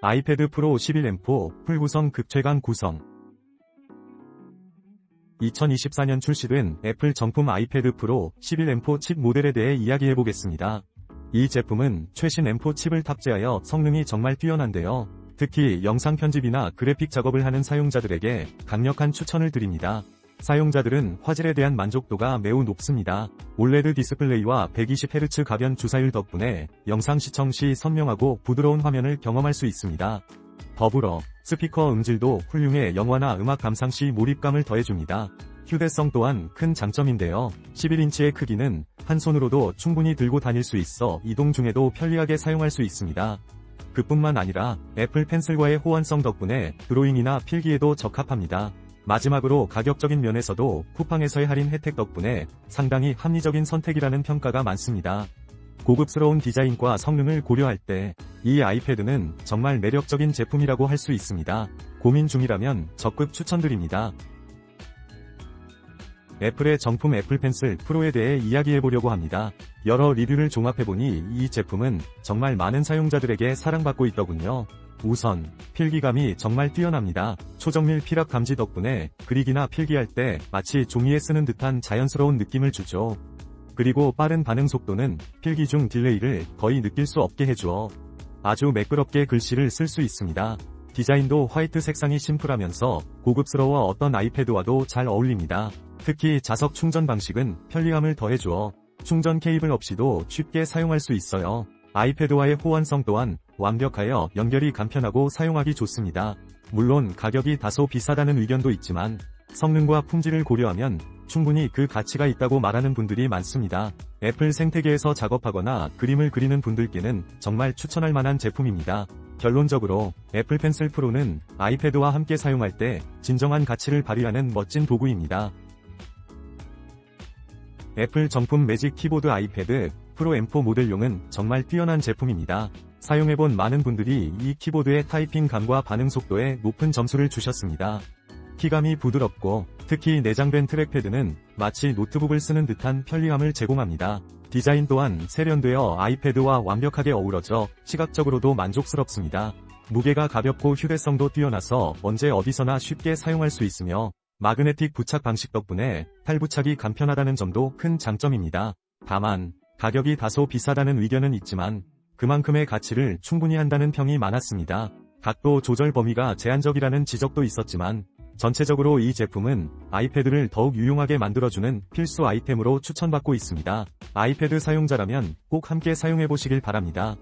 아이패드 프로 11M4 풀구성 극최강 구성 2024년 출시된 애플 정품 아이패드 프로 11M4 칩 모델에 대해 이야기해보겠습니다. 이 제품은 최신 M4 칩을 탑재하여 성능이 정말 뛰어난데요. 특히 영상 편집이나 그래픽 작업을 하는 사용자들에게 강력한 추천을 드립니다. 사용자들은 화질에 대한 만족도가 매우 높습니다. 올레드 디스플레이와 120Hz 가변 주사율 덕분에 영상 시청 시 선명하고 부드러운 화면을 경험할 수 있습니다. 더불어 스피커 음질도 훌륭해 영화나 음악 감상 시 몰입감을 더해줍니다. 휴대성 또한 큰 장점인데요. 11인치의 크기는 한 손으로도 충분히 들고 다닐 수 있어 이동 중에도 편리하게 사용할 수 있습니다. 그뿐만 아니라 애플 펜슬과의 호환성 덕분에 드로잉이나 필기에도 적합합니다. 마지막으로 가격적인 면에서도 쿠팡에서의 할인 혜택 덕분에 상당히 합리적인 선택이라는 평가가 많습니다. 고급스러운 디자인과 성능을 고려할 때 이 아이패드는 정말 매력적인 제품이라고 할 수 있습니다. 고민 중이라면 적극 추천드립니다. 애플의 정품 애플 펜슬 프로에 대해 이야기해보려고 합니다. 여러 리뷰를 종합해보니 이 제품은 정말 많은 사용자들에게 사랑받고 있더군요. 우선, 필기감이 정말 뛰어납니다. 초정밀 피랍 감지 덕분에 그리기나 필기할 때 마치 종이에 쓰는 듯한 자연스러운 느낌을 주죠. 그리고 빠른 반응 속도는 필기 중 딜레이를 거의 느낄 수 없게 해주어 아주 매끄럽게 글씨를 쓸 수 있습니다. 디자인도 화이트 색상이 심플하면서 고급스러워 어떤 아이패드와도 잘 어울립니다. 특히 자석 충전 방식은 편리함을 더해주어 충전 케이블 없이도 쉽게 사용할 수 있어요. 아이패드와의 호환성 또한 완벽하여 연결이 간편하고 사용하기 좋습니다. 물론 가격이 다소 비싸다는 의견도 있지만 성능과 품질을 고려하면 충분히 그 가치가 있다고 말하는 분들이 많습니다. 애플 생태계에서 작업하거나 그림을 그리는 분들께는 정말 추천할 만한 제품입니다. 결론적으로 애플 펜슬 프로는 아이패드와 함께 사용할 때 진정한 가치를 발휘하는 멋진 도구입니다. 애플 정품 매직 키보드 아이패드 프로 M4 모델용은 정말 뛰어난 제품입니다. 사용해본 많은 분들이 이 키보드의 타이핑 감과 반응 속도에 높은 점수를 주셨습니다. 키감이 부드럽고 특히 내장된 트랙패드는 마치 노트북을 쓰는 듯한 편리함을 제공합니다. 디자인 또한 세련되어 아이패드와 완벽하게 어우러져 시각적으로도 만족스럽습니다. 무게가 가볍고 휴대성도 뛰어나서 언제 어디서나 쉽게 사용할 수 있으며 마그네틱 부착 방식 덕분에 탈부착이 간편하다는 점도 큰 장점입니다. 다만 가격이 다소 비싸다는 의견은 있지만 그만큼의 가치를 충분히 한다는 평이 많았습니다. 각도 조절 범위가 제한적이라는 지적도 있었지만 전체적으로 이 제품은 아이패드를 더욱 유용하게 만들어주는 필수 아이템으로 추천받고 있습니다. 아이패드 사용자라면 꼭 함께 사용해보시길 바랍니다.